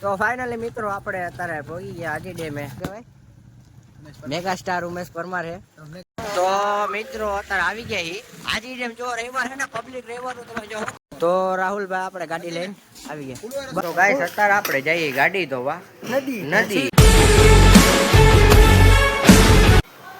તો ફાઇનલી મિત્રો આપણે અત્યારે પહોંચી ગયા આજી ડેમે. કહેવાય મેગા સ્ટાર ઉમેશ પરમાર હે. તો મિત્રો અત્યારે આવી ગયા હી. આજી ડેમ જો રવિવાર હે ને પબ્લિક રવિવાર તમે જો. તો રાહુલભાઈ આપણે ગાડી લઈને આવી ગયા. તો ગાઈસ અત્યારે આપણે જઈએ ગાડી ધોવા. નદી. નદી.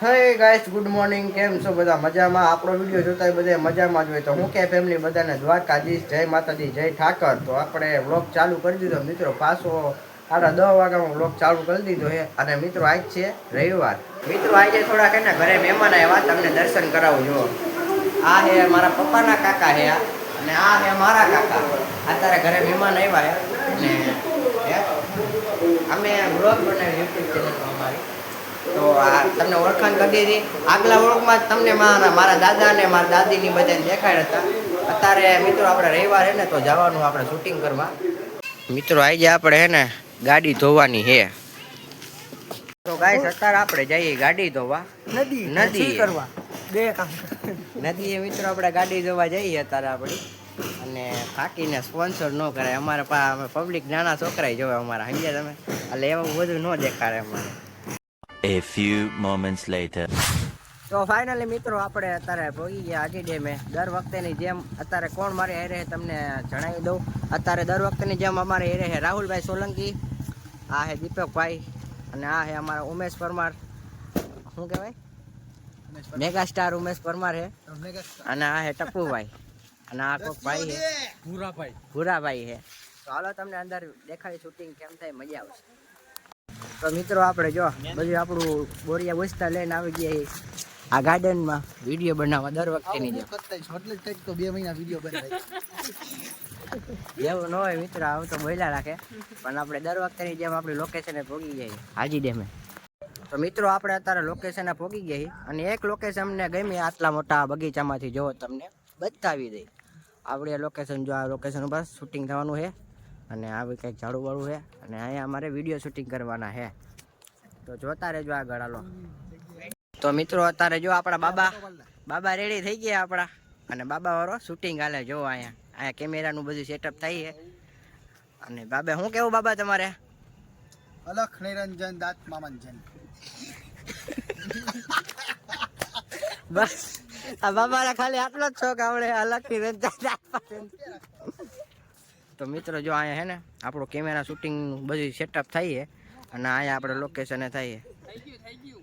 હે ગાઈસ ગુડ મોર્નિંગ કેમ છો બધા? મજામાં? આપણો વીડિયો જોતા હોય બધા મજામાં જ હોય. તો હું કે ફેમિલી બધાને? દ્વારકાધીશ. જય માતાજી, જય ઠાકર. તો આપણે વ્લોગ ચાલુ કરી દીધો. મિત્રો, પાછો સાડા દસ વાગ્યામાં વ્લોગ ચાલુ કરી દીધો છે. અને મિત્રો, આજ છે રવિવાર. મિત્રો, આજે થોડાક એને ઘરે મહેમાન આવ્યા. તમને દર્શન કરાવું, જુઓ. આ હે મારા પપ્પાના કાકા હે આ અને આ હે મારા કાકા. અત્યારે ઘરે મહેમાન આવ્યા હે અને અમે વ્લોગ બનાવી યુટ્યુબ ચેનલ અમારી. તો આ તમને ઓળખાણ કરી દીધી. આગલા ઓળખમાં જ તમને મારા મારા દાદા ને મારા દાદીની બધાને દેખાડ હતા. અત્યારે મિત્રો આપણે રવિવાર હે ને તો જવાનું આપણે શૂટિંગ કરવા. મિત્રો આજે આપણે હે ને ગાડી ધોવાની હે તો ગાઈસ અત્યારે આપણે જઈએ ગાડી ધોવા. નદી નદી. કરવા. બે કામ નદીએ મિત્રો આપણે ગાડી ધોવા જઈએ અત્યારે આપણી. અને ફાકીને સ્પોન્સર ન કરાય. અમારે પા અમે પબ્લિક નાના છોકરા જોવે અમારા. સમજ્યા તમે? એટલે એવું બધું ન દેખાડે અમારે. A few moments later. તો ફાઇનલી મિત્રો આપણે અત્યારે ભોગી ગયા આજી ડેમે દર વખતેની જેમ અત્યારે કોણ મારે હેરે તમને જણાવી દઉં. અત્યારે દર વખતેની જેમ અમારે હેરે છે રાહુલભાઈ સોલંકી આ હે દીપકભાઈ અને આ હે અમારા ઉમેશ પરમાર. શું કહેવાય? મેગા સ્ટાર ઉમેશ પરમાર હે. અને આ હે ટપ્પુભાઈ. અને આ કોક ભાઈ હે. ભૂરાભાઈ. ભૂરાભાઈ હે. તો હાલો તમને અંદર દેખાડી શૂટિંગ કેમ થાય મજા આવશે. તો મિત્રો આપણે જો બધું આપણું બોરિયા વસ્તા લઈને આવી ગયા આ ગાર્ડનમાં વીડિયો બનાવવા દર વખતેની જેમ. એટલે જ તો બે મહિના વીડિયો બનાવે એવું ન હોય મિત્ર, આવું તો બોલ્યા રાખે. પણ આપણે દર વખતેની જેમ આપણી લોકેશને ભોગી જઈએ હાજી ડેમે. તો મિત્રો, આપણે અત્યારે લોકેશને ભોગી છીએ. અને એક લોકેશન અમને ગમી આટલા મોટા બગીચામાંથી. જોવો તમને બતાવી દઈ. આપણે લોકેશન જો આ લોકેશન ઉપર શૂટિંગ થવાનું છે. અને આવી કંઈક ઝાડુ વાળું છે. અને અહીંયા અમારે વીડિયો શૂટિંગ કરવાના છે. તો જોતા રહેજો આગળ ગળાલો તો મિત્રો અત્યારે જો આપણા બાબા બાબા રેડી થઈ ગયા આપણા. અને બાબા વાળો શૂટિંગ હાલે જો અહીંયા. અહીંયા કેમેરાનું બધું સેટઅપ થાય છે. અને બાબે શું કેવું બાબા તમારે? અલખ નિરંજન દાંત મામંજન. બસ. આ બાબાને ખાલી આટલો જ શોખ આવડે અલગથી રંજા તો મિત્રો જો અહીંયા હે ને આપણું કેમેરા શૂટિંગ બધું સેટઅપ થઈ છે અને અહીંયા આપણે લોકેશને થઈ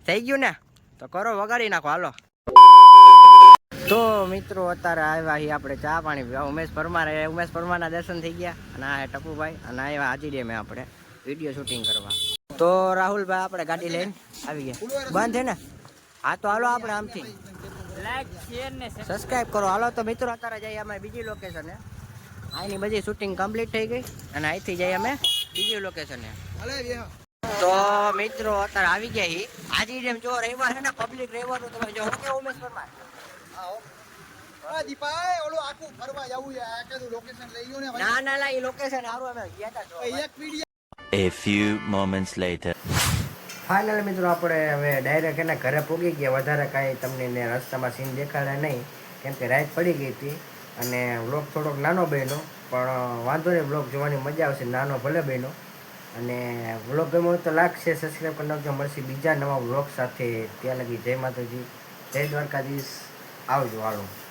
થઈ ગયું ને? તો કરો વગાડી નાખો હાલો. તો મિત્રો અત્યારે આવ્યા છીએ આપણે ચા પાણી ઉમેશ પરમાર ઉમેશ પરમારના દર્શન થઈ ગયા અને આ ટપુભાઈ અને આવ્યા હાજી ડેમે આપણે વીડિયો શૂટિંગ કરવા. તો રાહુલભાઈ આપણે ગાડી લઈને આવી ગયા. બંધ છે ને? હા તો હાલો આપણે આમથી. સબસ્ક્રાઇબ કરો. હાલો તો મિત્રો અત્યારે જઈએ અમે બીજી લોકેશને અહીંની બધી શૂટિંગ કમ્પ્લીટ થઈ ગઈ અને અહીંથી જઈએ અમે બીજી લોકેશને તો મિત્રો અત્યારે આવી ગયા હી આજે જેમ જો રવિવાર છે ને પબ્લિક રવિવાર તમે જો હું કે ઉમેશ પરમાર? દીપાએ ઓલું આખું ફરવા જવું છે આ લોકેશન લઈ ગયો ને ના ના ના એ લોકેશન સારું અમે ગયા હતા એક video A few moments later. Final મિત્રો આપણે હવે ડાયરેક્ટ એના ઘરે પહોંચી ગયા. વધારે કાંઈ તમને રસ્તામાં સીન દેખાડે નહીં. કેમ કે રાત પડી ગઈ હતી. અને વ્લોગ થોડોક નાનો બન્યો, પણ વાંધો નહીં, વ્લોગ જોવાની મજા આવશે, નાનો ભલે બન્યો. અને વ્લોગ ગમ્યો તો લાગશે સબસ્ક્રાઈબ કરી નાખજો. મળશે બીજા નવા વ્લોગ સાથે. ત્યાં લગી જય માતાજી, જય દ્વારકાધીશ. આવજો, હાલો.